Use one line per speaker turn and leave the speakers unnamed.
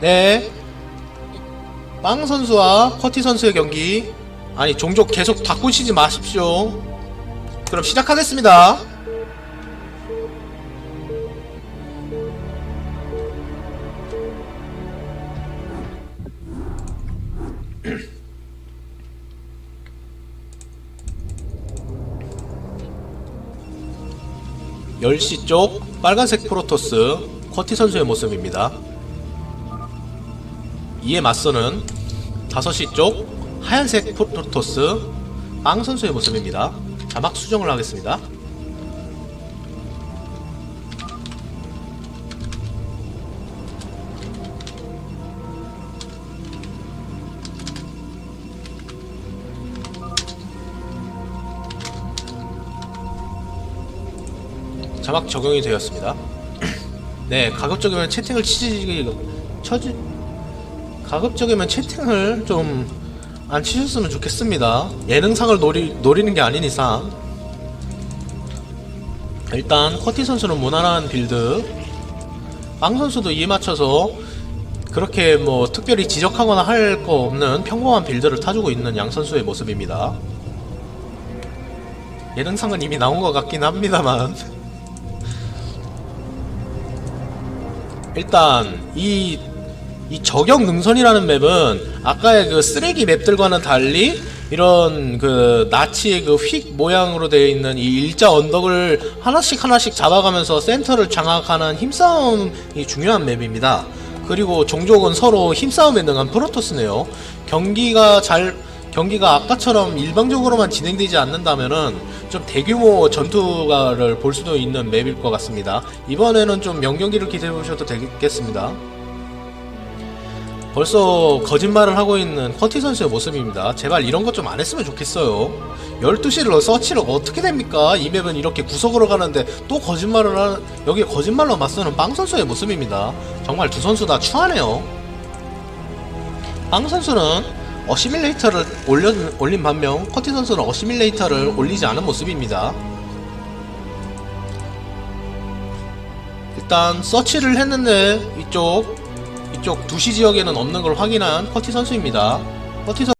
네. 빵 선수와 커티 선수의 경기. 아니, 종족 계속 바꾸시지 마십시오. 그럼 시작하겠습니다. 열시쪽 빨간색 프로토스 커티 선수의 모습입니다. 이에 맞서는 5시 쪽 하얀색 프로토스 빵 선수의 모습입니다. 자막 수정을 하겠습니다. 자막 적용이 되었습니다. 네, 가급적이면 채팅을 치지 쳐지 가급적이면 채팅을 좀 안 치셨으면 좋겠습니다. 예능상을 노리, 노리는 게 아닌 이상 일단 커티 선수는 무난한 빌드 빵 선수도 이에 맞춰서 그렇게 뭐 특별히 지적하거나 할 거 없는 평범한 빌드를 타주고 있는 양 선수의 모습입니다. 예능상은 이미 나온 것 같긴 합니다만 일단 이, 이 저격 능선이라는 맵은 아까의 그 쓰레기 맵들과는 달리 이런 그 나치의 그 휙 모양으로 되어 있는 이 일자 언덕을 하나씩 하나씩 잡아가면서 센터를 장악하는 힘싸움이 중요한 맵입니다. 그리고 종족은 서로 힘싸움에 능한 프로토스네요. 경기가 잘 경기가 아까처럼 일방적으로만 진행되지 않는다면은 좀 대규모 전투가를 볼 수도 있는 맵일 것 같습니다. 이번에는 좀 명경기를 기대해 보셔도 되겠습니다. 벌써 거짓말을 하고 있는 커티 선수의 모습입니다. 제발 이런 것 좀 안 했으면 좋겠어요. 12시를 서치를 어떻게 됩니까? 이 맵은 이렇게 구석으로 가는데 또 거짓말을 하는, 여기 거짓말로 맞서는 빵 선수의 모습입니다. 정말 두 선수 다 추하네요. 빵 선수는 어시밀레이터를 올려, 올린 반면 커티 선수는 어시밀레이터를 올리지 않은 모습입니다. 일단 서치를 했는데 이쪽 이쪽 2시 지역에는 없는 걸 확인한 커티 선수입니다. 커티 선